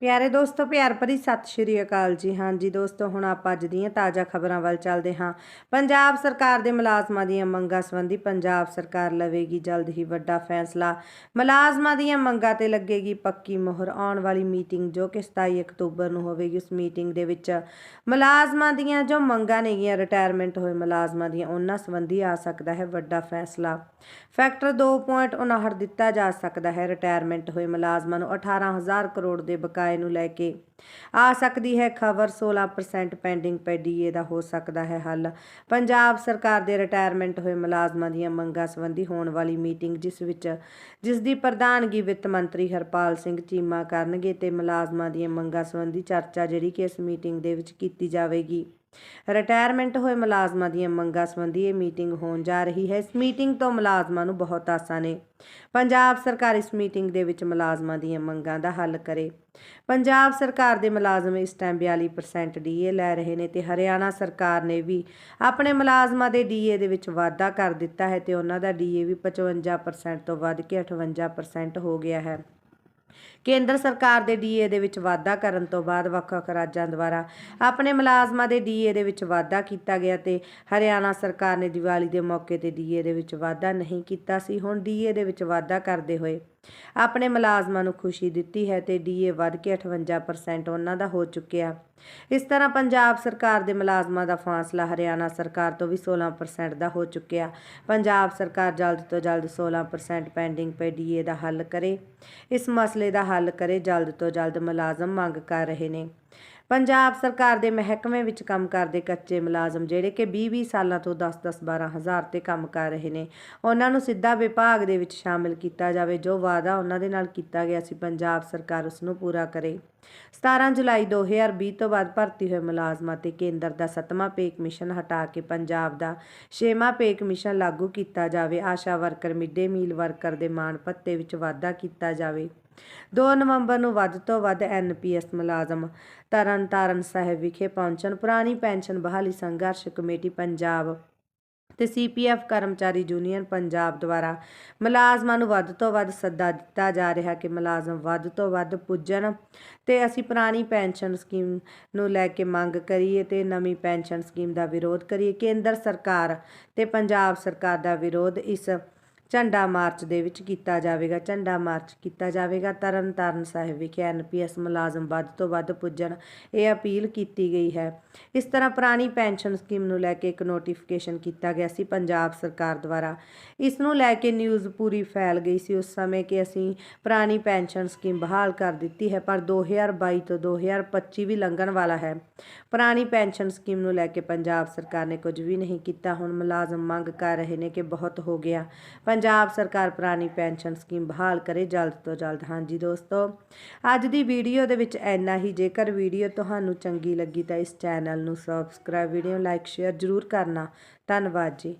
ਪਿਆਰੇ ਦੋਸਤੋ, ਪਿਆਰ ਭਰੀ ਸਤਿ ਸ਼੍ਰੀ ਅਕਾਲ ਜੀ। ਹਾਂਜੀ ਦੋਸਤੋ, ਹੁਣ ਆਪਾਂ ਅੱਜ ਦੀਆਂ ਤਾਜ਼ਾ ਖਬਰਾਂ ਵੱਲ ਚੱਲਦੇ ਹਾਂ। ਪੰਜਾਬ ਸਰਕਾਰ ਦੇ ਮੁਲਾਜ਼ਮਾਂ ਦੀਆਂ ਮੰਗਾਂ ਸੰਬੰਧੀ ਪੰਜਾਬ ਸਰਕਾਰ ਲਵੇਗੀ ਜਲਦ ਹੀ ਵੱਡਾ ਫੈਸਲਾ। ਮੁਲਾਜ਼ਮਾਂ ਦੀਆਂ ਮੰਗਾਂ ਤੇ ਲੱਗੇਗੀ ਪੱਕੀ ਮੋਹਰ। ਆਉਣ ਵਾਲੀ ਮੀਟਿੰਗ ਜੋ ਕਿ 27 ਅਕਤੂਬਰ ਨੂੰ ਹੋਵੇਗੀ, ਉਸ ਮੀਟਿੰਗ ਦੇ ਵਿੱਚ ਮੁਲਾਜ਼ਮਾਂ ਦੀਆਂ ਜੋ ਮੰਗਾਂ ਨੇਗੀਆਂ ਰਿਟਾਇਰਮੈਂਟ ਹੋਏ ਮੁਲਾਜ਼ਮਾਂ ਦੀਆਂ, ਉਹਨਾਂ ਸੰਬੰਧੀ ਆ ਸਕਦਾ ਹੈ ਵੱਡਾ ਫੈਸਲਾ। ਫੈਕਟਰ 2.59 ਦਿੱਤਾ ਜਾ ਸਕਦਾ ਹੈ। ਰਿਟਾਇਰਮੈਂਟ ਹੋਏ ਮੁਲਾਜ਼ਮਾਂ ਨੂੰ 18000 ਕਰੋੜ ਦੇ ਬਕਾਏ ਨੂੰ ਲੈ ਕੇ। ਆ ਸਕਦੀ ਹੈ ਖਬਰ 16% ਪੈਂਡਿੰਗ ਪੈ ਡੀਏ ਦਾ ਹੋ ਸਕਦਾ ਹੈ ਹੱਲ। ਪੰਜਾਬ ਸਰਕਾਰ ਦੇ ਰਿਟਾਇਰਮੈਂਟ ਹੋਏ ਮੁਲਾਜ਼ਮਾਂ ਦੀਆਂ ਮੰਗਾਂ ਸੰਬੰਧੀ ਹੋਣ ਵਾਲੀ ਮੀਟਿੰਗ, ਜਿਸ ਵਿੱਚ ਜਿਸ ਦੀ ਪ੍ਰਧਾਨਗੀ ਵਿੱਤ ਮੰਤਰੀ ਹਰਪਾਲ ਸਿੰਘ ਚੀਮਾ ਕਰਨਗੇ ਤੇ ਮੁਲਾਜ਼ਮਾਂ ਦੀਆਂ ਮੰਗਾਂ ਸੰਬੰਧੀ ਚਰਚਾ ਜਿਹੜੀ ਕਿ ਇਸ ਮੀਟਿੰਗ ਦੇ ਵਿੱਚ ਕੀਤੀ ਜਾਵੇਗੀ। ਰਿਟਾਇਰਮੈਂਟ ਹੋਏ ਮੁਲਾਜ਼ਮਾਂ ਦੀਆਂ ਮੰਗਾਂ ਸੰਬੰਧੀ ਇਹ ਮੀਟਿੰਗ ਹੋਣ ਜਾ ਰਹੀ ਹੈ। ਇਸ ਮੀਟਿੰਗ ਤੋਂ ਮੁਲਾਜ਼ਮਾਂ ਨੂੰ ਬਹੁਤ ਆਸਾਂ ਨੇ ਪੰਜਾਬ ਸਰਕਾਰ ਇਸ ਮੀਟਿੰਗ ਦੇ ਵਿੱਚ ਮੁਲਾਜ਼ਮਾਂ ਦੀਆਂ ਮੰਗਾਂ ਦਾ ਹੱਲ ਕਰੇ। ਪੰਜਾਬ ਸਰਕਾਰ ਦੇ ਮੁਲਾਜ਼ਮ ਇਸ ਟਾਈਮ 42% ਡੀਏ ਲੈ ਰਹੇ ਨੇ ਤੇ ਹਰਿਆਣਾ ਸਰਕਾਰ ਨੇ ਵੀ ਆਪਣੇ ਮੁਲਾਜ਼ਮਾਂ ਦੇ ਡੀਏ ਦੇ ਵਿੱਚ ਵਾਧਾ ਕਰ ਦਿੱਤਾ ਹੈ ਤੇ ਉਹਨਾਂ ਦਾ ਡੀਏ ਵੀ 55% ਤੋਂ ਵੱਧ ਕੇ 58% ਹੋ ਗਿਆ ਹੈ। ਕੇਂਦਰ ਸਰਕਾਰ ਦੇ ਡੀਏ ਦੇ ਵਿੱਚ ਵਾਧਾ ਕਰਨ ਤੋਂ ਬਾਅਦ ਵੱਖ-ਵੱਖ ਰਾਜਾਂ ਦੁਆਰਾ ਆਪਣੇ ਮੁਲਾਜ਼ਮਾਂ ਦੇ ਡੀਏ ਦੇ ਵਿੱਚ ਵਾਧਾ ਕੀਤਾ ਗਿਆ ਤੇ ਹਰਿਆਣਾ ਸਰਕਾਰ ਨੇ ਦੀਵਾਲੀ ਦੇ ਮੌਕੇ ਤੇ ਡੀਏ ਦੇ ਵਿੱਚ ਵਾਧਾ ਨਹੀਂ ਕੀਤਾ ਸੀ। ਹੁਣ ਡੀਏ ਦੇ ਵਿੱਚ ਵਾਧਾ ਕਰਦੇ ਹੋਏ ਆਪਣੇ ਮੁਲਾਜ਼ਮਾਂ ਨੂੰ ਖੁਸ਼ੀ ਦਿੱਤੀ ਹੈ ਤੇ ਡੀਏ ਵੱਧ ਕੇ 58% ਉਹਨਾਂ ਦਾ ਹੋ ਚੁੱਕਿਆ। ਇਸ ਤਰ੍ਹਾਂ ਪੰਜਾਬ ਸਰਕਾਰ ਦੇ ਮੁਲਾਜ਼ਮਾਂ ਦਾ ਫਾਸਲਾ ਹਰਿਆਣਾ ਸਰਕਾਰ ਤੋਂ ਵੀ 16% ਦਾ ਹੋ ਚੁੱਕਿਆ। ਪੰਜਾਬ ਸਰਕਾਰ ਜਲਦ ਤੋਂ ਜਲਦ 16% ਪੈਂਡਿੰਗ ਪੇ ਡੀਏ ਦਾ ਹੱਲ ਕਰੇ। ਇਸ ਮਸਲੇ ਦਾ ਹੱਲ ਕਰੇ ਜਲਦ ਤੋਂ ਜਲਦ ਮੁਲਾਜ਼ਮ ਮੰਗ ਕਰ ਰਹੇ ਨੇ। ਪੰਜਾਬ ਸਰਕਾਰ ਦੇ ਮਹਿਕਮੇ ਵਿੱਚ ਕੰਮ ਕਰਦੇ ਕੱਚੇ ਮੁਲਾਜ਼ਮ ਜਿਹੜੇ ਕਿ 20-20 ਸਾਲਾਂ ਤੋਂ 10-10 12 ਹਜ਼ਾਰ ਤੇ ਕੰਮ ਕਰ ਰਹੇ ਨੇ, ਉਹਨਾਂ ਨੂੰ ਸਿੱਧਾ ਵਿਭਾਗ ਦੇ ਵਿੱਚ ਸ਼ਾਮਿਲ ਕੀਤਾ ਜਾਵੇ, ਜੋ ਵਾਅਦਾ ਉਹਨਾਂ ਦੇ ਨਾਲ ਕੀਤਾ ਗਿਆ ਸੀ, ਪੰਜਾਬ ਸਰਕਾਰ ਉਸ ਨੂੰ ਪੂਰਾ ਕਰੇ। 17 ਜੁਲਾਈ 2020 ਤੋਂ ਬਾਅਦ ਭਰਤੀ ਹੋਏ ਮੁਲਾਜ਼ਮਾਂ ਤੇ ਕੇਂਦਰ ਦਾ 7ਵਾਂ ਪੇ ਕਮਿਸ਼ਨ ਹਟਾ ਕੇ ਪੰਜਾਬ ਦਾ 6ਵਾਂ ਪੇ ਕਮਿਸ਼ਨ ਲਾਗੂ ਕੀਤਾ ਜਾਵੇ। ASHA worker midday meal worker ਦੇ ਮਾਣ ਭੱਤੇ ਵਿੱਚ ਵਾਧਾ ਕੀਤਾ ਜਾਵੇ। 2 ਨਵੰਬਰ ਨੂੰ ਵੱਧ ਤੋਂ ਵੱਧ ਐਨਪੀਐਸ ਮੁਲਾਜ਼ਮ ਤਰਨ ਤਾਰਨ ਸਾਹਿਬ ਵਿਖੇ ਪਹੁੰਚਣ। ਪੁਰਾਣੀ ਪੈਨਸ਼ਨ ਬਹਾਲੀ ਸੰਘਰਸ਼ ਕਮੇਟੀ ਪੰਜਾਬ ਤੇ ਸੀਪੀਐਫ ਕਰਮਚਾਰੀ ਯੂਨੀਅਨ ਪੰਜਾਬ ਦੁਆਰਾ ਮੁਲਾਜ਼ਮਾਂ ਨੂੰ ਵੱਧ ਤੋਂ ਵੱਧ ਸੱਦਾ ਦਿੱਤਾ ਜਾ ਰਿਹਾ ਕਿ ਮੁਲਾਜ਼ਮ ਵੱਧ ਤੋਂ ਵੱਧ ਪੁੱਜਣ ਤੇ ਅਸੀਂ ਪੁਰਾਣੀ ਪੈਨਸ਼ਨ ਸਕੀਮ ਨੂੰ ਲੈ ਕੇ ਮੰਗ ਕਰੀਏ ਤੇ ਨਵੀਂ ਪੈਨਸ਼ਨ ਸਕੀਮ ਦਾ ਵਿਰੋਧ ਕਰੀਏ। ਕੇਂਦਰ ਸਰਕਾਰ ਤੇ ਪੰਜਾਬ ਸਰਕਾਰ ਦਾ ਵਿਰੋਧ ਇਸ ਝੰਡਾ ਮਾਰਚ ਦੇ ਵਿੱਚ ਕੀਤਾ ਜਾਵੇਗਾ। ਝੰਡਾ ਮਾਰਚ ਕੀਤਾ ਜਾਵੇਗਾ। ਤਰਨ ਤਾਰਨ ਸਾਹਿਬ ਵਿਖੇ ਐਨਪੀਐਸ ਮੁਲਾਜ਼ਮ ਵੱਧ ਤੋਂ ਵੱਧ ਪੁੱਜਣ ਇਹ ਅਪੀਲ ਕੀਤੀ ਗਈ ਹੈ। ਇਸ ਤਰ੍ਹਾਂ ਪੁਰਾਣੀ ਪੈਨਸ਼ਨ ਸਕੀਮ ਨੂੰ ਲੈ ਕੇ ਇੱਕ ਨੋਟੀਫਿਕੇਸ਼ਨ ਕੀਤਾ ਗਿਆ ਸੀ ਪੰਜਾਬ ਸਰਕਾਰ ਦੁਆਰਾ। ਇਸ ਨੂੰ ਲੈ ਕੇ ਨਿਊਜ਼ ਪੂਰੀ ਫੈਲ ਗਈ ਸੀ। ਉਸ ਸਮੇਂ ਕਿ ਅਸੀਂ ਪੁਰਾਣੀ ਪੈਨਸ਼ਨ ਸਕੀਮ ਬਹਾਲ ਕਰ ਦਿੱਤੀ ਹੈ, ਪਰ 2022 ਤੋਂ 2025 ਵੀ ਲੰਘਣ ਵਾਲਾ ਹੈ। ਪੁਰਾਣੀ ਪੈਨਸ਼ਨ ਸਕੀਮ ਨੂੰ ਲੈ ਕੇ ਪੰਜਾਬ ਸਰਕਾਰ ਨੇ ਕੁਝ ਵੀ ਨਹੀਂ ਕੀਤਾ। ਹੁਣ ਮੁਲਾਜ਼ਮ ਮੰਗ ਕਰ ਰਹੇ ਨੇ ਕਿ ਬਹੁਤ ਹੋ ਗਿਆ। ਪੰਜਾਬ ਸਰਕਾਰ ਪੁਰਾਣੀ ਪੈਨਸ਼ਨ ਸਕੀਮ ਬਹਾਲ ਕਰੇ ਜਲਦ ਤੋਂ ਜਲਦ। ਹਾਂਜੀ ਦੋਸਤੋ, ਅੱਜ ਦੀ ਵੀਡੀਓ ਦੇ ਵਿੱਚ ਇੰਨਾ ਹੀ। ਜੇਕਰ ਵੀਡੀਓ ਤੁਹਾਨੂੰ ਚੰਗੀ ਲੱਗੀ ਤਾਂ ਇਸ ਚੈਨਲ ਨੂੰ ਸਬਸਕ੍ਰਾਈਬ ਵੀਡੀਓ ਲਾਈਕ ਸ਼ੇਅਰ ਜ਼ਰੂਰ ਕਰਨਾ। ਧੰਨਵਾਦ ਜੀ।